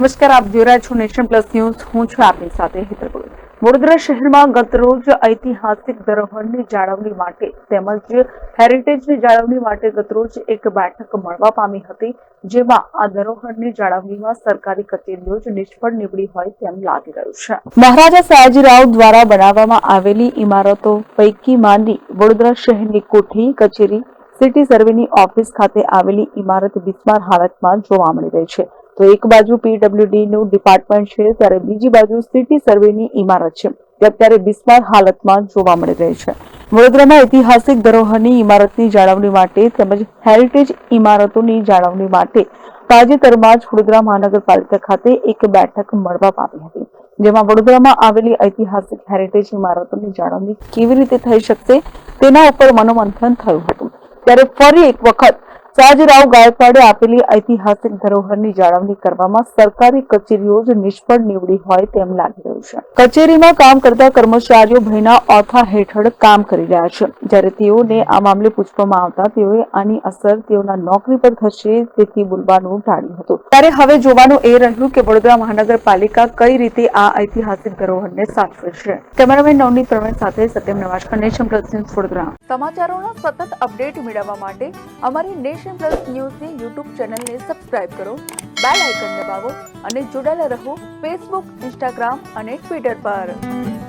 નમસ્કાર, આપ જોઈ રહ્યા છો નેશન પ્લસ ન્યૂઝ. હું છું આપની સાથે હેતર વડોદરા શહેરમાં ગતરોજ ઐતિહાસિક ધરોહરની જાળવણી માટે તેમજ હેરિટેજની જાળવણી માટે ગતરોજ એક બેઠક મળવા પામી હતી, જેમાં આ ધરોહરની જાળવણીમાં સરકારી કચેરીઓ જ નિષ્ફળ નીવડી હોય તેમ લાગી રહ્યું છે. મહારાજા સયાજીરાવ દ્વારા બનાવવામાં આવેલી ઇમારતો પૈકી માંડી વડોદરા શહેરની કોઠી કચેરી, સિટી સર્વેની ઓફિસ ખાતે આવેલી ઇમારત બિસ્માર હાલતમાં જોવા મળી રહી છે. તો એક બાજુ પીડબ્લ્યુડી નું ડિપાર્ટમેન્ટ છે, ત્યારે બીજી બાજુ સિટી સર્વેની ઇમારત છે તે અત્યારે બિસ્માર હાલતમાં જોવા મળી રહી છે. વડોદરામાં ઐતિહાસિક ધરોહરની ઇમારતની જાળવણી માટે તેમજ હેરિટેજ ઇમારતોની જાળવણી માટે તાજેતરમાં જ વડોદરા મહાનગરપાલિકા ખાતે એક બેઠક મળવામાં આવી હતી, જેમાં વડોદરામાં આવેલી ઐતિહાસિક હેરિટેજ ઇમારતોની જાળવણી કેવી રીતે થઈ શકશે તેના ઉપર મનોમંથન થયું હતું. ત્યારે ફરી એક વખત સયાજીરાવ ગાયકવાડે આપેલી ઐતિહાસિક ધરોહરની જાળવણી કરવામાં સરકારી કચેરીઓ જ નિષ્ફળ નીવડી હોય તેમ લાગી રહ્યું છે. કચેરીમાં કામ કરતા કર્મચારીઓ ભયના ઓથા હેઠળ કામ કરી રહ્યા છે. જ્યારે તેઓને આ મામલે પૂછવામાં આવતા તેઓએ આની અસર તેઓના નોકરી પર થશે તેથી બોલવાનું ટાળ્યું હતું. ત્યારે હવે જોવાનું એ રહ્યું કે વડોદરા મહાનગરપાલિકા કઈ રીતે આ ઐતિહાસિક ધરોહરને સાચવે છે કેમેરામેન નવનીત પ્રવીણ સાથે સત્યમ નવાશકર નેશન પ્લસ વડોદરા. સમાચારોના સતત અપડેટ મેળવવા માટે અમારી નેશન પ્લસ ન્યૂઝની યુટ્યુબ ચેનલને સબસ્ક્રાઇબ કરો બેલ આઇકન દબાવો અને જોડાયેલા રહો ફેસબુક ઇન્સ્ટાગ્રામ અને ટ્વિટર પર.